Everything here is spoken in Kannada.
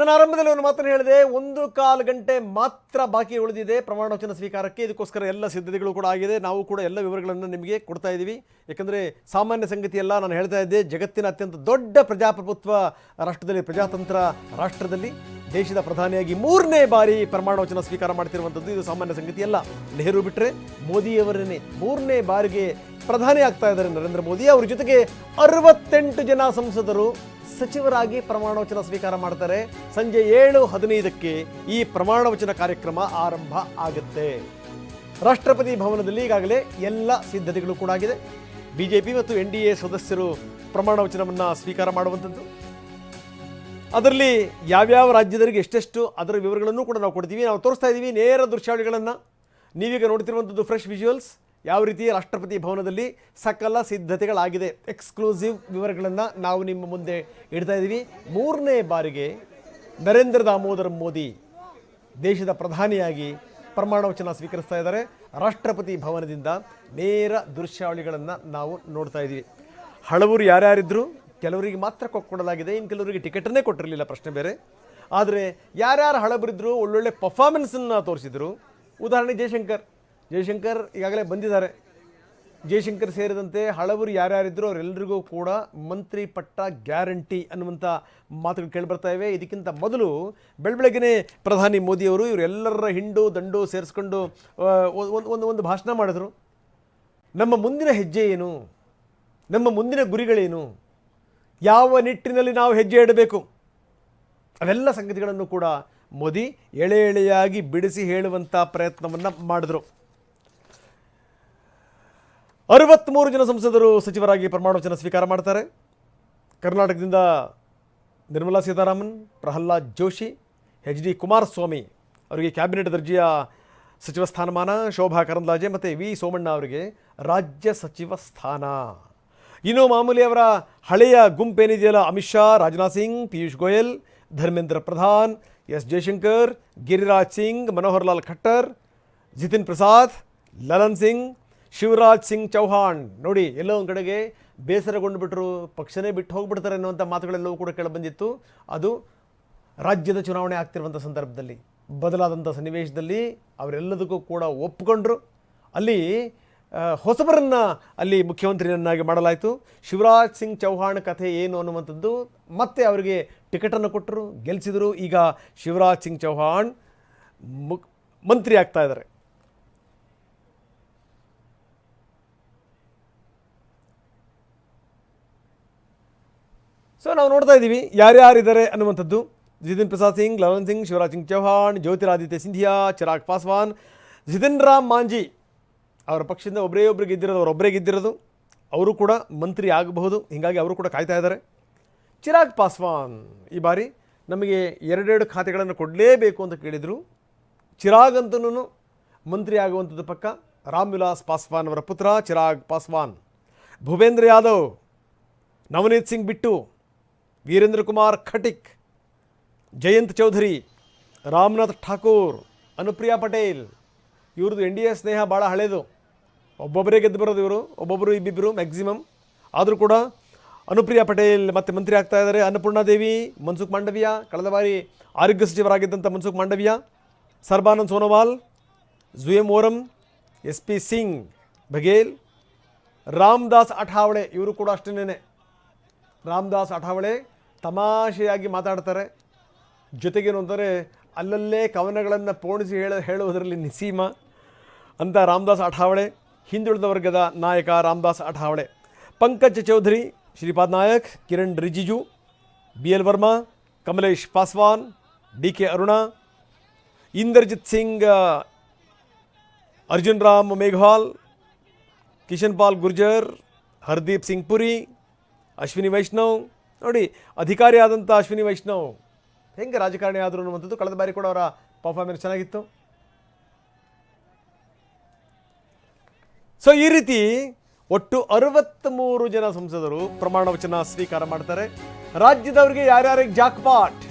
ನಾನು ಆರಂಭದಲ್ಲಿ ಒಂದು ಮಾತನ್ನು ಹೇಳಿದೆ, ಒಂದು ಕಾಲು ಗಂಟೆ ಮಾತ್ರ ಬಾಕಿ ಉಳಿದಿದೆ. ಪ್ರಮಾಣ ವಚನ ಸ್ವೀಕಾರಕ್ಕೆ ಇದಕ್ಕೋಸ್ಕರ ಎಲ್ಲ ಸಿದ್ಧತೆಗಳು ಕೂಡ ಆಗಿದೆ. ನಾವು ಕೂಡ ಎಲ್ಲ ವಿವರಗಳನ್ನು ನಿಮಗೆ ಕೊಡ್ತಾ ಇದ್ದೀವಿ. ಯಾಕಂದರೆ ಸಾಮಾನ್ಯ ಸಂಗತಿಯೆಲ್ಲ ನಾನು ಹೇಳ್ತಾ ಇದ್ದೆ, ಜಗತ್ತಿನ ಅತ್ಯಂತ ದೊಡ್ಡ ಪ್ರಜಾಪ್ರಭುತ್ವ ರಾಷ್ಟ್ರದಲ್ಲಿ, ಪ್ರಜಾತಂತ್ರ ರಾಷ್ಟ್ರದಲ್ಲಿ. ದೇಶದ ಪ್ರಧಾನಿಯಾಗಿ ಮೂರನೇ ಬಾರಿ ಪ್ರಮಾಣ ವಚನ ಸ್ವೀಕಾರ ಮಾಡ್ತಿರುವಂಥದ್ದು ಇದು ಸಾಮಾನ್ಯ ಸಂಗತಿ ಅಲ್ಲ. ನೆಹರು ಬಿಟ್ಟರೆ ಮೋದಿಯವರನ್ನೇ ಮೂರನೇ ಬಾರಿಗೆ ಪ್ರಧಾನಿ ಆಗ್ತಾ ಇದ್ದಾರೆ ನರೇಂದ್ರ ಮೋದಿ. ಅವ್ರ ಜೊತೆಗೆ ಅರವತ್ತೆಂಟು ಜನ ಸಂಸದರು ಸಚಿವರಾಗಿ ಪ್ರಮಾಣ ವಚನ ಸ್ವೀಕಾರ ಮಾಡ್ತಾರೆ. ಸಂಜೆ ಏಳು ಹದಿನೈದಕ್ಕೆ ಈ ಪ್ರಮಾಣ ವಚನ ಕಾರ್ಯಕ್ರಮ ಆರಂಭ ಆಗುತ್ತೆ. ರಾಷ್ಟ್ರಪತಿ ಭವನದಲ್ಲಿ ಈಗಾಗಲೇ ಎಲ್ಲ ಸಿದ್ಧತೆಗಳು ಕೂಡ ಆಗಿದೆ. ಬಿಜೆಪಿ ಮತ್ತು ಎನ್ ಡಿ ಎ ಸದಸ್ಯರು ಪ್ರಮಾಣ ವಚನವನ್ನು ಸ್ವೀಕಾರ ಮಾಡುವಂಥದ್ದು. ಅದರಲ್ಲಿ ಯಾವ್ಯಾವ ರಾಜ್ಯದವರಿಗೆ ಎಷ್ಟೆಷ್ಟು ಅದರ ವಿವರಗಳನ್ನು ಕೂಡ ನಾವು ಕೊಡ್ತೀವಿ. ನಾವು ತೋರಿಸ್ತಾ ಇದ್ದೀವಿ ನೇರ ದೃಶ್ಯಾವಳಿಗಳನ್ನು. ನೀವೀಗ ನೋಡ್ತಿರುವಂಥದ್ದು ಫ್ರೆಶ್ ವಿಜುವಲ್ಸ್ ಯಾವ ರೀತಿ ರಾಷ್ಟ್ರಪತಿ ಭವನದಲ್ಲಿ ಸಕಲ ಸಿದ್ಧತೆಗಳಾಗಿದೆ. ಎಕ್ಸ್ಕ್ಲೂಸಿವ್ ವಿವರಗಳನ್ನು ನಾವು ನಿಮ್ಮ ಮುಂದೆ ಇಡ್ತಾ ಇದ್ದೀವಿ ಮೂರನೇ ಬಾರಿಗೆ ನರೇಂದ್ರ ದಾಮೋದರ ಮೋದಿ ದೇಶದ ಪ್ರಧಾನಿಯಾಗಿ ಪ್ರಮಾಣ ವಚನ ಸ್ವೀಕರಿಸ್ತಾ ಇದ್ದಾರೆ. ರಾಷ್ಟ್ರಪತಿ ಭವನದಿಂದ ನೇರ ದೃಶ್ಯಾವಳಿಗಳನ್ನು ನಾವು ನೋಡ್ತಾ ಇದ್ದೀವಿ ಹಳಬರು ಯಾರ್ಯಾರಿದ್ರು? ಕೆಲವರಿಗೆ ಮಾತ್ರ ಕೊಡಲಾಗಿದೆ ಇನ್ನು ಕೆಲವರಿಗೆ ಟಿಕೆಟನ್ನೇ ಕೊಟ್ಟಿರಲಿಲ್ಲ ಪ್ರಶ್ನೆ ಬೇರೆ. ಆದರೆ ಯಾರ್ಯಾರು ಹಳಬರಿದ್ರು, ಒಳ್ಳೊಳ್ಳೆ ಪರ್ಫಾರ್ಮೆನ್ಸನ್ನು ತೋರಿಸಿದರು. ಉದಾಹರಣೆ ಜಯಶಂಕರ್ ಜಯಶಂಕರ್ ಈಗಾಗಲೇ ಬಂದಿದ್ದಾರೆ. ಜಯಶಂಕರ್ ಸೇರಿದಂತೆ ಹಳಬರು ಯಾರ್ಯಾರಿದ್ರು ಅವರೆಲ್ಲರಿಗೂ ಕೂಡ ಮಂತ್ರಿ ಪಟ್ಟ ಗ್ಯಾರಂಟಿ ಅನ್ನುವಂಥ ಮಾತುಗಳು ಕೇಳಿಬರ್ತಾ ಇವೆ. ಇದಕ್ಕಿಂತ ಮೊದಲು ಬೆಳಬೆಳಗ್ಗೆನೇ ಪ್ರಧಾನಿ ಮೋದಿಯವರು ಇವರೆಲ್ಲರ ಹಿಂಡು ದಂಡು ಸೇರಿಸ್ಕೊಂಡು ಒಂದು ಒಂದು ಒಂದು ಭಾಷಣ ಮಾಡಿದ್ರು. ನಮ್ಮ ಮುಂದಿನ ಹೆಜ್ಜೆ ಏನು? ನಮ್ಮ ಮುಂದಿನ ಗುರಿಗಳೇನು? ಯಾವ ನಿಟ್ಟಿನಲ್ಲಿ ನಾವು ಹೆಜ್ಜೆ ಇಡಬೇಕು? ಅವೆಲ್ಲ ಸಂಗತಿಗಳನ್ನು ಕೂಡ ಮೋದಿ ಎಳೆ ಎಳೆಯಾಗಿ ಬಿಡಿಸಿ ಹೇಳುವಂಥ ಪ್ರಯತ್ನವನ್ನು ಮಾಡಿದ್ರು. ಅರವತ್ತ್ಮೂರು ಜನ ಸಂಸದರು ಸಚಿವರಾಗಿ ಪ್ರಮಾಣ ವಚನ ಸ್ವೀಕಾರ ಮಾಡ್ತಾರೆ. ಕರ್ನಾಟಕದಿಂದ ನಿರ್ಮಲಾ ಸೀತಾರಾಮನ್, ಪ್ರಹ್ಲಾದ್ ಜೋಶಿ, ಎಚ್ ಡಿ ಕುಮಾರಸ್ವಾಮಿ ಅವರಿಗೆ ಕ್ಯಾಬಿನೆಟ್ ದರ್ಜೆಯ ಸಚಿವ ಸ್ಥಾನಮಾನ, ಶೋಭಾ ಕರಂದ್ಲಾಜೆ ಮತ್ತು ವಿ ಸೋಮಣ್ಣ ಅವರಿಗೆ ರಾಜ್ಯ ಸಚಿವ ಸ್ಥಾನ. ಇನ್ನು ಮಾಮೂಲಿ ಅವರ ಹಳೆಯ ಗುಂಪೇನಿದೆಯಲ್ಲ ಅಮಿತ್ ಶಾ, ರಾಜನಾಥ್ ಸಿಂಗ್, ಪಿಯೂಷ್ ಗೋಯಲ್, ಧರ್ಮೇಂದ್ರ ಪ್ರಧಾನ್, ಎಸ್ ಜಯಶಂಕರ್ ಗಿರಿರಾಜ್ ಸಿಂಗ್, ಮನೋಹರ್ ಲಾಲ್ ಖಟ್ಟರ್, ಜಿತಿನ್ ಪ್ರಸಾದ್, ಲಲನ್ ಸಿಂಗ್, ಶಿವರಾಜ್ ಸಿಂಗ್ ಚೌಹಾಣ್. ನೋಡಿ, ಎಲ್ಲೋ ಒಂದು ಕಡೆಗೆ ಬೇಸರಗೊಂಡು ಬಿಟ್ಟರು ಪಕ್ಷನೇ ಬಿಟ್ಟು ಹೋಗ್ಬಿಡ್ತಾರೆ ಅನ್ನುವಂಥ ಮಾತುಗಳೆಲ್ಲವೂ ಕೂಡ ಕೇಳಿಬಂದಿತ್ತು ಅದು ರಾಜ್ಯದ ಚುನಾವಣೆ ಆಗ್ತಿರುವಂಥ ಸಂದರ್ಭದಲ್ಲಿ, ಬದಲಾದಂಥ ಸನ್ನಿವೇಶದಲ್ಲಿ ಅವರೆಲ್ಲದಕ್ಕೂ ಕೂಡ ಒಪ್ಪಿಕೊಂಡ್ರು ಅಲ್ಲಿ ಹೊಸಬರನ್ನು ಅಲ್ಲಿ ಮುಖ್ಯಮಂತ್ರಿಯನ್ನಾಗಿ ಮಾಡಲಾಯಿತು. ಶಿವರಾಜ್ ಸಿಂಗ್ ಚೌಹಾಣ್ ಕಥೆ ಏನು ಅನ್ನುವಂಥದ್ದು ಮತ್ತೆ ಅವರಿಗೆ ಟಿಕೆಟನ್ನು ಕೊಟ್ಟರು ಗೆಲ್ಲಿಸಿದರು ಈಗ ಶಿವರಾಜ್ ಸಿಂಗ್ ಚೌಹಾಣ್ ಮುಕ್ ಮಂತ್ರಿ ಆಗ್ತಾ ಇದ್ದಾರೆ. ಸೊ, ನಾವು ನೋಡ್ತಾ ಇದ್ದೀವಿ ಯಾರ್ಯಾರಿದ್ದಾರೆ ಅನ್ನುವಂಥದ್ದು. ಜಿತಿನ್ ಪ್ರಸಾದ್ ಸಿಂಗ್, ಲವನ್ ಸಿಂಗ್, ಶಿವರಾಜ್ ಸಿಂಗ್ ಚೌಹಾಣ್, ಜ್ಯೋತಿರಾದಿತ್ಯ ಸಿಂಧಿಯಾ, ಚಿರಾಗ್ ಪಾಸ್ವಾನ್ ಜಿತಿನ್ ರಾಮ್ ಮಾಂಜಿ. ಅವರ ಪಕ್ಷದಿಂದ ಒಬ್ಬರೇ ಒಬ್ಬರು ಗೆದ್ದಿರೋದು ಅವರೊಬ್ಬರೇ ಗೆದ್ದಿರೋದು, ಅವರು ಕೂಡ ಮಂತ್ರಿ ಆಗಬಹುದು. ಹೀಗಾಗಿ ಅವರು ಕೂಡ ಕಾಯ್ತಾ ಇದ್ದಾರೆ. ಚಿರಾಗ್ ಪಾಸ್ವಾನ್ ಈ ಬಾರಿ ನಮಗೆ ಎರಡೆರಡು ಖಾತೆಗಳನ್ನು ಕೊಡಲೇಬೇಕು ಅಂತ ಕೇಳಿದರು. ಚಿರಾಗ್ ಅಂತನೂ ಮಂತ್ರಿ ಆಗುವಂಥದ್ದು ಪಕ್ಕ ರಾಮ್ ವಿಲಾಸ್ ಪಾಸ್ವಾನ್ ಅವರ ಪುತ್ರ ಚಿರಾಗ್ ಪಾಸ್ವಾನ್. ಭೂಪೇಂದ್ರ ಯಾದವ್, ನವನೀತ್ ಸಿಂಗ್ ಬಿಟ್ಟು ವೀರೇಂದ್ರ ಕುಮಾರ್ ಖಟಿಕ್, ಜಯಂತ್ ಚೌಧರಿ, ರಾಮನಾಥ್ ಠಾಕೂರ್, ಅನುಪ್ರಿಯಾ ಪಟೇಲ್ ಇವ್ರದ್ದು ಎನ್ ಡಿ ಎ ಸ್ನೇಹ ಭಾಳ ಹಳೇದು. ಒಬ್ಬೊಬ್ಬರೇ ಗೆದ್ದು ಬರೋದು ಇವರು ಒಬ್ಬೊಬ್ಬರು ಇಬ್ಬಿಬ್ಬರು ಮ್ಯಾಕ್ಸಿಮಮ್ ಆದರೂ ಕೂಡ ಅನುಪ್ರಿಯಾ ಪಟೇಲ್ ಮತ್ತೆ ಮಂತ್ರಿ ಆಗ್ತಾ ಇದ್ದಾರೆ. ಅನ್ನಪೂರ್ಣಾದೇವಿ ಮನ್ಸುಖ್ ಮಾಂಡವಿಯ, ಕಳೆದ ಬಾರಿ ಆರೋಗ್ಯ ಸಚಿವರಾಗಿದ್ದಂಥ ಮನ್ಸುಖ್ ಮಾಂಡವಿಯ, ಸರ್ಬಾನಂದ್ ಸೋನೋವಾಲ್ ಜುಯಂ ಓರಂ, ಎಸ್ ಪಿ ಸಿಂಗ್ ಬಘೇಲ್ ರಾಮದಾಸ್ ಅಠಾವಳೆ, ಇವರು ಕೂಡ ಅಷ್ಟೇನೇ ರಾಮದಾಸ್ ಅಠಾವಳೆ ತಮಾಷೆಯಾಗಿ ಮಾತಾಡ್ತಾರೆ. ಜೊತೆಗೇನು ಅಂದರೆ ಅಲ್ಲಲ್ಲೇ ಕವನಗಳನ್ನು ಪೋಣಿಸಿ ಹೇಳ, ಹೇಳುವುದರಲ್ಲಿ ನಿಸೀಮ. ಅಂತ ರಾಮದಾಸ್ ಅಠಾವಳೆ ಹಿಂದುಳಿದ ವರ್ಗದ ನಾಯಕ Ramdas Athawale Pankaj Chaudhary, Shripad Naik, Kiren Rijiju, B L Verma, Kamlesh Paswan, D K Aruna, Inderjit Singh Arjun Ram Meghwal, Kishan Pal Gurjar, Hardeep Singh Puri, Ashwini Vaishnaw. ನೋಡಿ ಅಧಿಕಾರಿ ಆದಂಥ ಅಶ್ವಿನಿ ವೈಷ್ಣವ್. ಹೆಂಗೆ ರಾಜಕಾರಣಿ ಆದರು ಅನ್ನುವಂಥದ್ದು ಕಳೆದ ಬಾರಿ ಕೂಡ ಅವರ ಪರ್ಫಾರ್ಮೆನ್ಸ್ ಚೆನ್ನಾಗಿತ್ತು. ಸೊ ಈ ರೀತಿ ಒಟ್ಟು ಅರವತ್ತ್ಮೂರು ಜನ ಸಂಸದರು ಪ್ರಮಾಣ ವಚನ ಸ್ವೀಕಾರ ಮಾಡ್ತಾರೆ. ರಾಜ್ಯದವರಿಗೆ ಯಾರ್ಯಾರಿಗೆ ಜಾಕ್ಪಾಟ್